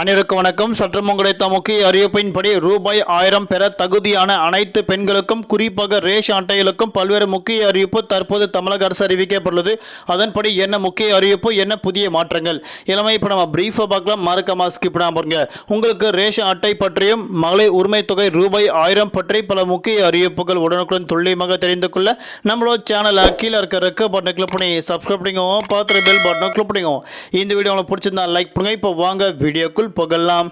அனைவருக்கும் வணக்கம். சற்றம் கிடைத்த முக்கிய அறிவிப்பின்படி ரூபாய் ஆயிரம் பெற தகுதியான அனைத்து பெண்களுக்கும் குறிப்பாக ரேஷன் அட்டைகளுக்கும் பல்வேறு முக்கிய அறிவிப்பு தற்போது தமிழக அரசு அறிவிக்கப்பட்டுள்ளது. அதன்படி என்ன முக்கிய அறிவிப்பு என்ன புதிய மாற்றங்கள்? இளமை இப்போ நம்ம பிரீஃபாக பார்க்கலாம். மறக்காம ஸ்கிப் பண்ணாம பாருங்க உங்களுக்கு ரேஷன் அட்டை பற்றியும் மகளிர் உரிமை தொகை ரூபாய் ஆயிரம் பற்றி பல முக்கிய அறிவிப்புகள் உடனுக்குடன் துல்லியமாக தெரிந்து கொள்ள நம்மளோட சேனலை கீழே இருக்க ரெக்க பட்டனை கிளிக் பண்ணி சப்ஸ்கிரைப் பண்ணிக்கோங்க. பார்த்துட்டு பெல் பட்டனை கிளிக் பண்ணிக்கோங்க. இந்த வீடியோ உங்களுக்கு பிடிச்சிருந்தா லைக் பண்ணுங்க. இப்போ வாங்க வீடியோக்குள் புகழலாம்.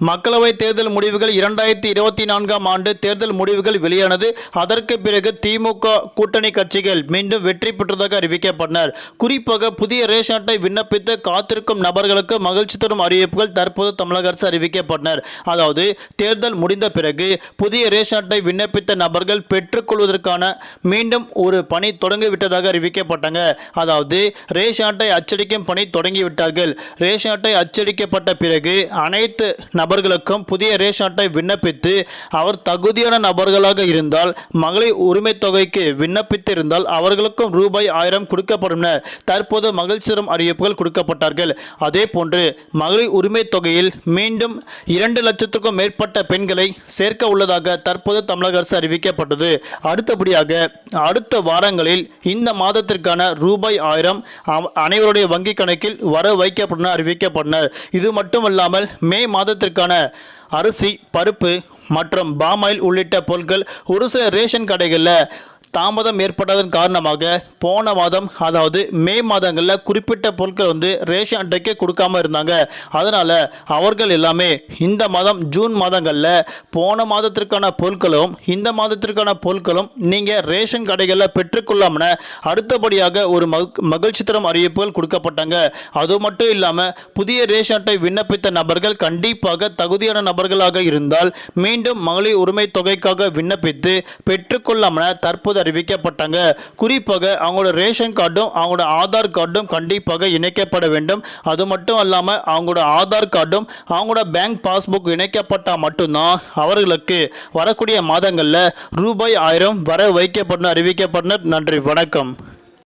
மக்களவை தேர்தல் முடிவுகள் இரண்டாயிரத்தி இருபத்தி நான்காம் ஆண்டு தேர்தல் முடிவுகள் வெளியானது. அதற்கு பிறகு திமுக கூட்டணி கட்சிகள் மீண்டும் வெற்றி பெற்றதாக அறிவிக்கப்பட்டனர். குறிப்பாக புதிய ரேஷன் அட்டை விண்ணப்பித்து காத்திருக்கும் நபர்களுக்கு மகிழ்ச்சி தரும் அறிவிப்புகள் தற்போது தமிழக அரசு அறிவிக்கப்பட்டனர். அதாவது தேர்தல் முடிந்த பிறகு புதிய ரேஷன் அட்டை விண்ணப்பித்த நபர்கள் பெற்றுக்கொள்வதற்கான மீண்டும் ஒரு பணி தொடங்கிவிட்டதாக அறிவிக்கப்பட்டாங்க. அதாவது ரேஷன் அட்டை அச்சடிக்கும் பணி தொடங்கிவிட்டார்கள். ரேஷன் அட்டை அச்சடிக்கப்பட்ட பிறகு அனைத்து நபர்களுக்கும் புதிய ரேஷன் அட்டை விண்ணப்பித்து அவர் தகுதியான நபர்களாக இருந்தால் மகளிர் உரிமை தொகைக்கு விண்ணப்பித்து இருந்தால் அவர்களுக்கும் ரூபாய் ஆயிரம் கொடுக்கப்படும் என தற்போது மகிழ்ச்சிரம் அறிவிப்புகள் கொடுக்கப்பட்டார்கள். அதே போன்று மகளிர் உரிமை தொகையில் மீண்டும் இரண்டு லட்சத்துக்கும் மேற்பட்ட பெண்களை சேர்க்க உள்ளதாக தற்போது தமிழக அரசு அறிவிக்கப்பட்டது. அடுத்தபடியாக அடுத்த வாரங்களில் இந்த மாதத்திற்கான ரூபாய் ஆயிரம் அனைவருடைய வங்கி கணக்கில் வர வைக்கப்படும் அறிவிக்கப்பட்டனர். இது மட்டுமல்லாமல் மே மாதத்திற்கு மாதத்திற்கான அரிசி பருப்பு மற்றும் பாமாயில் உள்ளிட்ட பொருட்கள் ஒரு சில ரேஷன் கடைகளில் தாமதம் ஏற்பட்டதன் காரணமாக போன மாதம் அதாவது மே மாதங்களில் குறிப்பிட்ட பொருட்கள் வந்து ரேஷன் அட்டைக்கு கொடுக்காம இருந்தாங்க. அதனால் அவர்கள் எல்லாமே இந்த மாதம் ஜூன் மாதங்களில் போன மாதத்திற்கான பொருட்களும் இந்த மாதத்திற்கான பொருட்களும் நீங்கள் ரேஷன் கடைகளில் பெற்றுக்கொள்ளாமன அடுத்தபடியாக ஒரு மக மகிழ்ச்சி தரும் அறிவிப்புகள் கொடுக்கப்பட்டாங்க. அது மட்டும் இல்லாமல் புதிய ரேஷன் அட்டை விண்ணப்பித்த நபர்கள் கண்டிப்பாக தகுதியான நபர்களாக இருந்தால் மீண்டும் மகளிர் உரிமை தொகைக்காக விண்ணப்பித்து பெற்றுக்கொள்ளாமன தற்போது அறிவிக்கப்பட்டாங்க. குறிப்பாக அவங்களோட ரேஷன் கார்டும் அவங்களோட ஆதார் கார்டும் கண்டிப்பாக இணைக்கப்பட வேண்டும். அது மட்டும் இல்லாமல் அவங்களோட ஆதார் கார்டும் அவங்களோட பேங்க் பாஸ்புக் இணைக்கப்பட்டால் மட்டும்தான் அவர்களுக்கு வரக்கூடிய மாதங்களில் ரூபாய் ஆயிரம் வர வைக்கப்படணும் அறிவிக்கப்பட்டனர் நன்றி வணக்கம்.